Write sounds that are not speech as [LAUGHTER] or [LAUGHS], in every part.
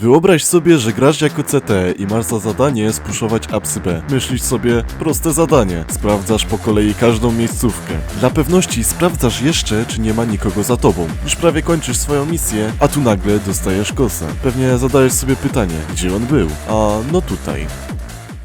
Wyobraź sobie, że grasz jako CT i masz za zadanie spuszować apsy B. Myślisz sobie, proste zadanie. Sprawdzasz po kolei każdą miejscówkę. Dla pewności sprawdzasz jeszcze, czy nie ma nikogo za tobą. Już prawie kończysz swoją misję, a tu nagle dostajesz kosę. Pewnie zadajesz sobie pytanie, gdzie on był? A no tutaj.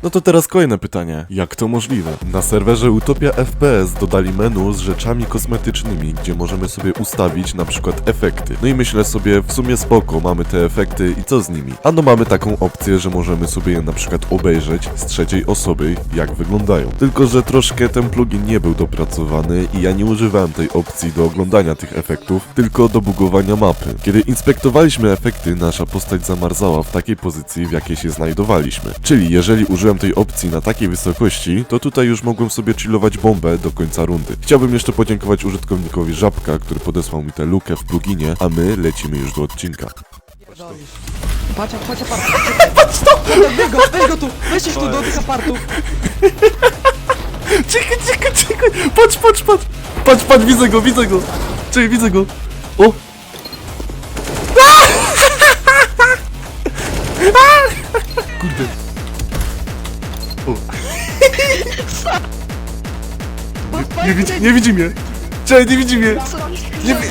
No to teraz kolejne pytanie. Jak to możliwe? Na serwerze Utopia FPS dodali menu z rzeczami kosmetycznymi, gdzie możemy sobie ustawić na przykład efekty. No i myślę sobie, w sumie spoko, mamy te efekty i co z nimi? Ano mamy taką opcję, że możemy sobie je na przykład obejrzeć z trzeciej osoby, jak wyglądają. Tylko, że troszkę ten plugin nie był dopracowany i ja nie używałem tej opcji do oglądania tych efektów, tylko do bugowania mapy. Kiedy inspektowaliśmy efekty, nasza postać zamarzała w takiej pozycji, w jakiej się znajdowaliśmy. Czyli jeżeli użyłem tej opcji na takiej wysokości, to tutaj już mogłem sobie chillować bombę do końca rundy. Chciałbym jeszcze podziękować użytkownikowi Żabka, który podesłał mi tę lukę w pluginie, a my lecimy już do odcinka. Patrz, patrz, patrz. Patrz to! Weź go, weź go tu! Weź tu do tych apartów! [LAUGHS] Czekaj, czekaj, czekaj! Patrz, patrz, patrz! Patrz, patrz, widzę go, widzę go! Czekaj, widzę go! O! Nie, widzi, nie widzi mnie! Czekaj, nie widzi mnie! Nie wi-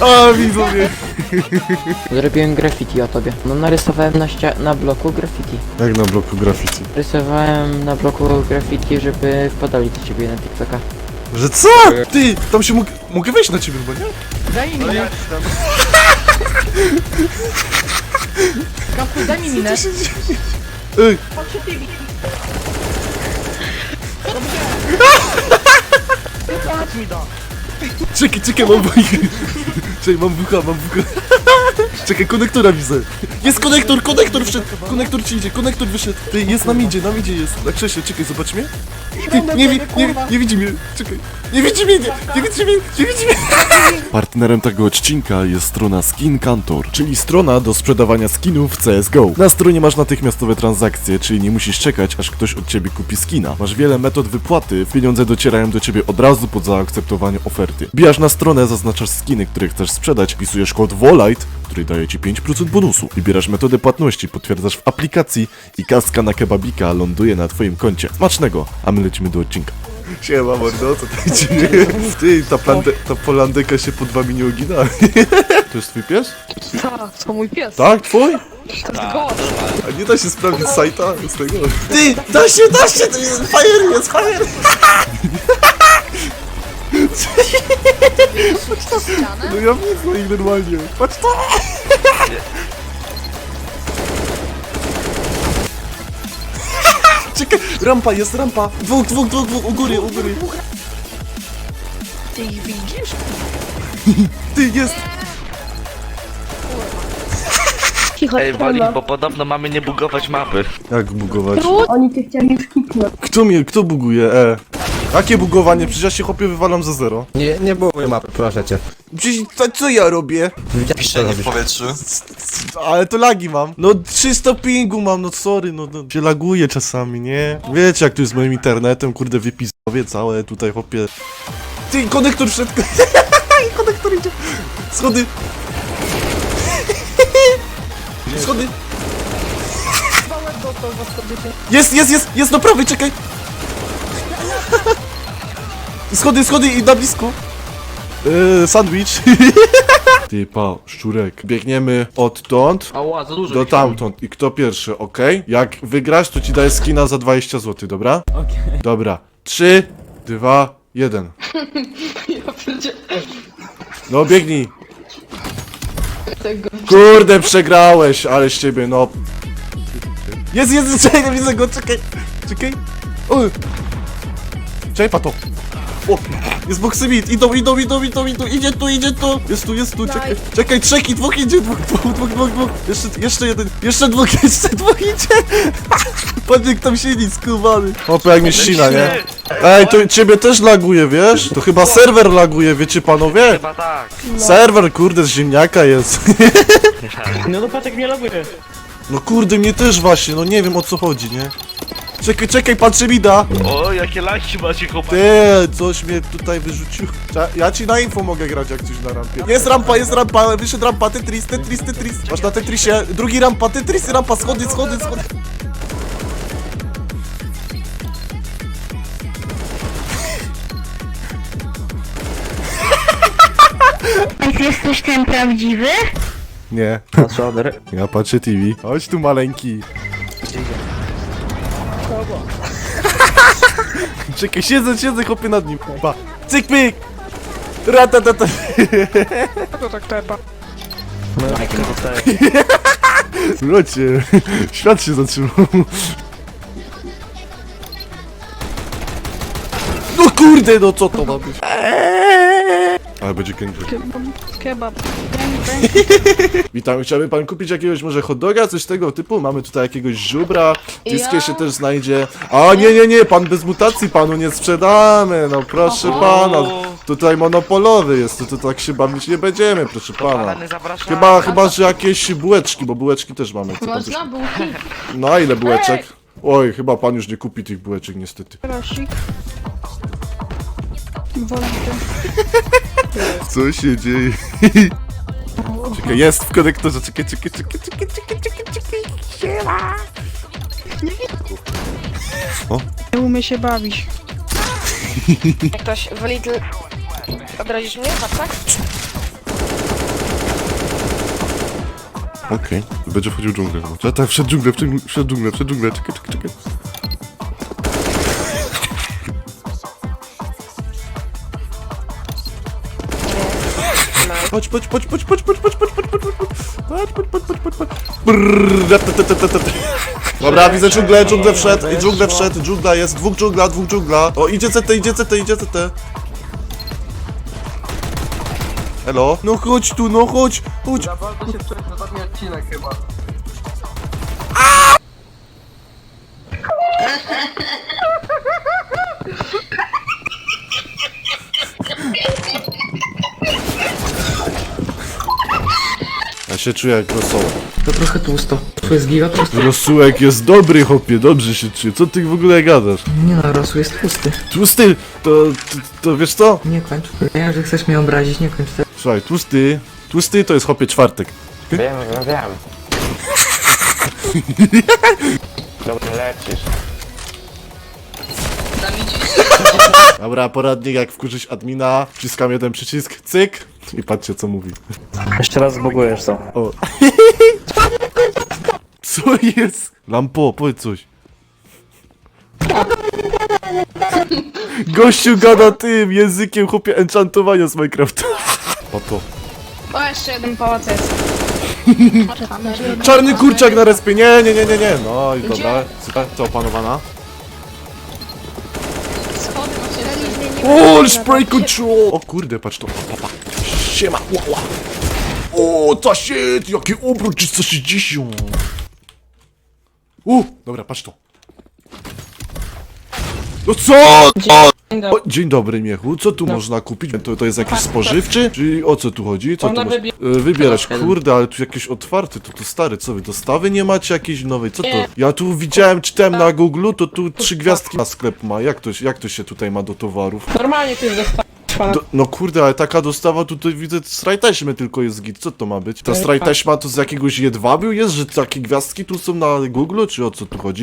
A, widzą mnie! [LAUGHS] Zrobiłem graffiti o tobie. No narysowałem na, ścia- na bloku graffiti. Jak na bloku graffiti? Rysowałem na bloku graffiti, żeby wpadali do ciebie na TikToka. Że co? Ty, tam się mógł... Mogę wejść na ciebie chyba, nie? Daj mi minę! Kawku, daj mi minę! Ej! [LAUGHS] Mi! Czekaj, czekaj, mam bucha. Czekaj, mam bucha, mam bucha. Czekaj, konektora widzę. Jest konektor, konektor wszedł. Konektor ci idzie, konektor wyszedł. Ty, jest na midzie, na midzie jest. Na krześle, czekaj, zobacz mnie. Ty, nie, nie, nie widzi mnie, czekaj. Nie widzi mnie, nie, nie widzi mnie, nie widzi mnie. [LAUGHS] Partnerem tego odcinka jest strona Skin Kantor, czyli strona do sprzedawania skinów w CSGO. Na stronie masz natychmiastowe transakcje, czyli nie musisz czekać, aż ktoś od ciebie kupi skina. Masz wiele metod wypłaty, pieniądze docierają do ciebie od razu po zaakceptowaniu oferty. Bijasz na stronę, zaznaczasz skiny, które chcesz sprzedać, wpisujesz kod VOLIGHT, który daje ci 5% bonusu. Wybierasz metodę płatności, potwierdzasz w aplikacji i kaska na kebabika ląduje na twoim koncie. Smacznego, a my lecimy do odcinka. Siema mordo, co tam dzieje? Ty, ta, plante, ta polandeka się pod wami nie ugina. To jest twój pies? Ta, to mój pies! Tak, twój? To jest gość! A nie da się sprawdzić sajta z tego? Ty, da się, da się, to jest fire, jest fire! No ja widzę ich normalnie. Patrz to! Czekaj, rampa, jest rampa. Dwóch, dwóch, dwóch, dwóch, u góry, u góry. Ty ich widzisz? Ty, jest! Cicho, Ej, Woli, bo podobno mamy nie bugować mapy. Jak bugować? Oni cię chcieli już kiknąć. Kto mnie, kto buguje, e? Jakie bugowanie? Przecież ja się chłopie wywalam za zero. Nie, nie było mojej mapy, proszę cię. Przecież to, co ja robię? Piszenie w powietrzu. Ale to lagi mam. No 300 pingu mam, no sorry, no, no się laguje czasami, nie? Wiecie jak to jest z moim internetem, kurde wypisowie całe tutaj chłopie. Ty, konektor wszedł. [LAUGHS] konektor idzie. Schody. Schody. Jest, jest, jest, jest do prawej, czekaj. Schody, schody i na blisko. Yy, sandwich. [LAUGHS] Ty, pa, szczurek. Biegniemy odtąd Ała, za dużo. do mi się- tamtąd. I kto pierwszy, ok? Jak wygrasz, to ci daję skina za 20 zł, dobra? Okej. Dobra. 3, 2, 1. No biegnij. Kurde, przegrałeś, ale z ciebie, no. Jest, jest, jest, czekaj, widzę go, czekaj. Czekaj. O. Czekaj, pato. O, jest boksymit, idą, idą, idą, idą, idą, idzie tu, idzie tu, jest tu, jest tu, czekaj, czekaj, trzech i dwóch idzie, dwóch, dwóch, dwóch, dwóch, dwóch, jeszcze, jeszcze jeden, jeszcze dwóch, [LAUGHS] jeszcze dwóch idzie, patrz jak tam siedzi, skubany. Opa, jak mnie ścina, nie? Ej, to ciebie też laguje, wiesz? To chyba serwer laguje, wiecie panowie? Chyba tak. Serwer, kurde, z ziemniaka jest. [LAUGHS] [LAUGHS] No to Patek mnie loguje. No kurde, mnie też właśnie, no nie wiem o co chodzi, nie? Czekaj, czekaj, patrzy mi da! O, jakie lajki macie, chłopaki. Ty, coś mnie tutaj wyrzucił. Cza- Ja ci na info mogę grać jak coś na rampie. Jest rampa, jest rampa, wyszedł rampa, Tetris, Tetris, Tetris. Masz na Tetrisie, drugi rampa, Tetris, rampa, schody, schody, schody. [LAUGHS] Ty jesteś ten prawdziwy? Nie, Patrzoder. ja patrzę TV. Chodź tu maleńki. [LAUGHS] Czekaj, siedzę, siedzę, chłopie nad nim. Pa. Cyk, pyk! Ratatata. Słuchajcie, [LAUGHS] świat się zatrzymał. No kurde, no co to ma być? Ale będzie gangbang. Kebab. [LAUGHS] Witam, chciałby pan kupić jakiegoś może hot doga, coś tego typu? Mamy tutaj jakiegoś żubra, diskie Ja? się też znajdzie. A nie, nie, nie, pan bez mutacji panu nie sprzedamy, no proszę pana. Tutaj monopolowy jest, to, to tak się bawić nie będziemy, proszę pana. Zapraszam. Chyba, chyba, że jakieś bułeczki, bo bułeczki też mamy. Co pan. Można bułki? [LAUGHS] No a ile bułeczek? Oj, chyba pan już nie kupi tych bułeczek niestety. Wolę [LAUGHS] Co się dzieje? [LAUGHS] Czekaj, jest w konektorze, czekaj, czekaj, czekaj, czekaj, czekaj, czekaj, czekaj, siema. Nie umie się bawić. [LAUGHS] Jak ktoś w Lidl... Odrazisz mnie, tak? Okej, będzie wchodził w dżunglę. Czekaj, tak, wszedł dżunglę, wszedł, wszedł dżunglę, wszedł dżunglę, czekaj, czekaj, czekaj. Chodź, chodź, chodź, chodź, chodź, chodź, chodź, chodź, chodź, chodź, chodź, chodź, chodź, chodź, chodź. Dobra, widzę dżunglę, dżunglę wszedł, i dżunglę wszedł, dżungla jest, dwóch dżungla, dwóch dżungla. O, idzie CT, idzie CT, idzie CT. Elo? No chodź tu, no chodź, chodź. Ja się czuję jak rosołek. To trochę tłusto. Tu jest giga tłusty. Rosułek jest dobry, chłopie, dobrze się czuję. Co ty w ogóle gadasz? Nie no, rosół jest tłusty. Tłusty, to, to, to wiesz co? Nie kończ. Wiem, że chcesz mnie obrazić, nie kończ tego. Słuchaj, tłusty, tłusty to jest chłopie czwartek. Wiem, no wiem. Dobrze lecisz. Dobra, poradnik jak wkurzyć admina, wciskam jeden przycisk, cyk i patrzcie co mówi. Jeszcze raz zbugujesz to. O. Co jest? Lampo, powiedz coś. Gościu gada tym językiem chłopie enchantowania z Minecrafta. Po to. O, jeszcze jeden pałac jest. Czarny kurczak na respie, nie, nie, nie, nie, nie. No i dobra, super, co opanowana? O, spray control! O kurde, patrz to, pa, pa. Siema, ła, ła. O, co się, jaki obrót 360. U, dobra, patrz to. No co? O, o, dzień dobry, Miechu. Co tu można kupić? To, to jest jakiś spożywczy? Czyli o co tu chodzi? Co tu? E, Wybierać, kurde, ale tu jakieś otwarte, to to stary, co wy, dostawy nie macie jakiejś nowej? Co to? Ja tu widziałem, czytałem na Google, to tu trzy gwiazdki na sklep ma. Jak to, się- jak to się tutaj ma do towarów? Normalnie ty dostałeś Do, no kurde, ale taka dostawa tutaj widzę straj taśmy tylko jest git. Co to ma być? Ta straj taśma to z jakiegoś jedwabiu jest, że takie gwiazdki tu są na Google, czy o co tu chodzi?